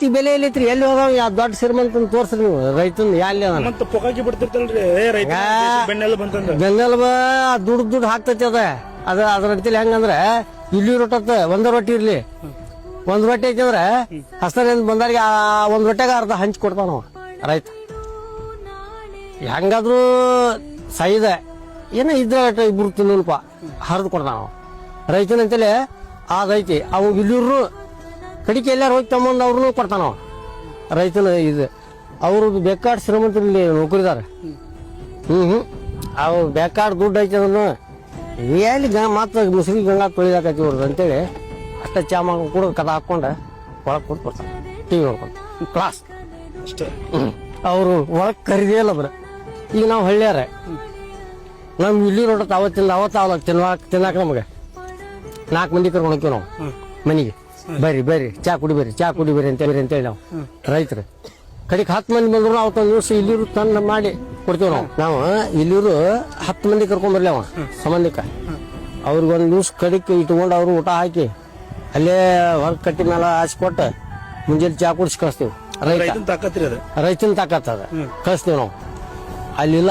ರೈತ ಬೆಲೆ ಎಲ್ಲೈತ್ರಿ? ಎಲ್ಲಿ ಹೋದ ಯಾ ದೊಡ್ಡ ಶ್ರೀಮಂತನ ತೋರ್ಸ್ರಿ ನೀವು ರೈತನ್ ಎಲ್ಲಿ ಬೆನ್ನೆಲ್ ಮತ್ತ ಪೊಕಾಕಿ ಬಿಡ್ತಿರ್ತಲ್ರಿ. ಏ ರೈತ ಬೆನ್ನೆಲ್ಲ ಬಂತಂದ ಬೆಂಗಲ್ಬ ದುಡ್ಡು ದುಡ್ಡು ಹಾಕ್ತೈತಿ ಅದ. ಅದ ಅದ್ರ ಅಡ್ತಿಲಿ ಹೆಂಗಂದ್ರೆ ಇಲ್ಲಿ ರೊಟ್ಟತ್ತ ಒಂದ ರೊಟ್ಟಿ ಇರ್ಲಿ. ಒಂದ್ ರೊಟ್ಟಿ ಐತಂದ್ರೆ ಹಸ್ತರಿಂದ ಬಂದವ್ರಿಗೆ ಆ ಒಂದ್ ರೊಟ್ಟೆಗ ಅರ್ಧ ಹಂಚಿ ಕೊಡ್ತಾನ ರೈತ. ಹೆಂಗಾದ್ರೂ ಸೈದ ಏನೋ ಇದ್ರ ಇಬ್ರು ತಿನ್ನಲ್ಪ ಹರಿದು ಕೊಡ್ತಾನ ಅವ ರೈತನಂತಲೇ ಅದೈತಿ ಅವು ಇಲ್ಲಿರು ಕಡಿಕೆ ಎಲ್ಲಾರು ಹೋಗಿ ತಮ್ಮಂದು ಅವ್ರನ್ನೂ ಕೊಡ್ತಾನ ರೈತನ ಇದು. ಅವರು ಬೇಕಾಡ್ ಶ್ರೀಮಂತರಲ್ಲಿ ನೌಕರಿದಾರ. ಹ್ಞೂ ಹ್ಞೂ ಅವ್ರು ಬೇಕಾಡ್ ದುಡ್ಡು ಐತೆ ಅದನ್ನು ಎಲ್ಲಿ ಗ ಮತ್ತು ಮುಸುರಿ ಗಂಗಾ ತೊಳಿದಾಕೈತಿ ಅಂತೇಳಿ ಅಷ್ಟ ಚಾ ಮಾಡ್ಕೊಂಡು ಕೂಡ ಕದ ಹಾಕ್ಕೊಂಡು ಒಳಗೆ ಕೊಟ್ಟು ಬರ್ತಾನೆ ಟಿವಿ ನೋಡ್ಕೊಂಡು. ಕ್ಲಾಸ್ ಅಷ್ಟೇ. ಅವರು ಒಳಗೆ ಇಲ್ಲ ಬರ ಈಗ ನಾವು ಹಳ್ಳಿಯಾರ. ನಮ್ ಇಲ್ಲಿ ನೋಡತ್ತೆ ಅವತ್ತಿಂದ ಅವತ್ತು ಅವಲ್ಲ ತಿನ್ನಾಕ ತಿನ್ನಾಕ ನಮಗೆ. ನಾಲ್ಕು ಮಂದಿ ಕರ್ಕೊಂಡು ಹೋಗ್ತೀವಿ ನಾವು ಮನೆಗೆ. ಬರ್ರಿ ಬರ್ರಿ. ಚಾ ಕುಡಿ ಬರ್ರಿ ಚಾ ಕುಡಿ ಬರ್ರಿ ಅಂತ ಹೇಳಿ ಅಂತೇಳಿ ನಾವು. ರೈತರು. ಕಡೆಗೆ ಹತ್ತು ಮಂದಿ ಬಂದ್ರು ಅವತ್ತೊಂದು ದಿವಸ ಇಲ್ಲಿರು ತಂದು ಮಾಡಿ ಕೊಡ್ತೀವಿ ನಾವು. ನಾವು ಇಲ್ಲಿರು ಹತ್ತು ಮಂದಿ ಕರ್ಕೊಂಡ್ಬರ್ಲಿ ಅವ ಸಂಬಂಧಿಕ. ಅವ್ರಿಗೊಂದು ದಿವ್ಸ ಕಡಿಕೆ ಇಟ್ಕೊಂಡು ಅವ್ರು ಊಟ ಹಾಕಿ ಅಲ್ಲೇ ಹೊರಗ್ ಕಟ್ಟಿ ಮೇಲೆ ಹಾಸ್ಕೊಟ್ಟು ಮುಂಜಾನೆ ಚಾ ಕುಡಿಸಿ ಕಳಿಸ್ತೀವಿ. ರೈತ. ರೈತನ ತಾಕತ್ರಿ ಅದ. ರೈತನ ತಾಕತ್ತ ಅದ. ಕಳಿಸ್ತೀವಿ ನಾವು. ಅಲ್ಲಿಲ್ಲ.